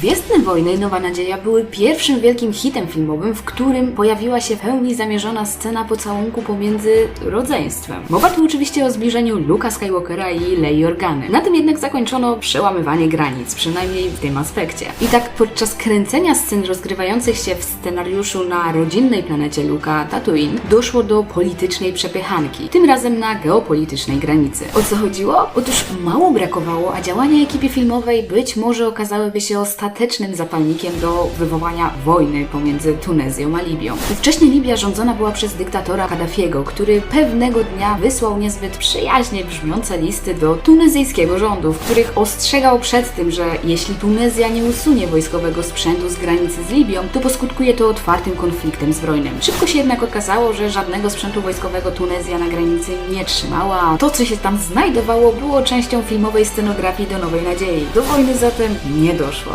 Gwiezdne Wojny Nowa Nadzieja były pierwszym wielkim hitem filmowym, w którym pojawiła się w pełni zamierzona scena pocałunku pomiędzy rodzeństwem. Mowa tu oczywiście o zbliżeniu Luka Skywalkera i Lei Organy. Na tym jednak zakończono przełamywanie granic, przynajmniej w tym aspekcie. I tak podczas kręcenia scen rozgrywających się w scenariuszu na rodzinnej planecie Luka, Tatooine, doszło do politycznej przepychanki, tym razem na geopolitycznej granicy. O co chodziło? Otóż mało brakowało, a działania ekipy filmowej być może okazałyby się ostatecznym zapalnikiem do wywołania wojny pomiędzy Tunezją a Libią. Ówcześnie Libia rządzona była przez dyktatora Kaddafiego, który pewnego dnia wysłał niezbyt przyjaźnie brzmiące listy do tunezyjskiego rządu, w których ostrzegał przed tym, że jeśli Tunezja nie usunie wojskowego sprzętu z granicy z Libią, to poskutkuje to otwartym konfliktem zbrojnym. Szybko się jednak okazało, że żadnego sprzętu wojskowego Tunezja na granicy nie trzymała, a to, co się tam znajdowało, było częścią filmowej scenografii do Nowej Nadziei. Do wojny zatem nie doszło.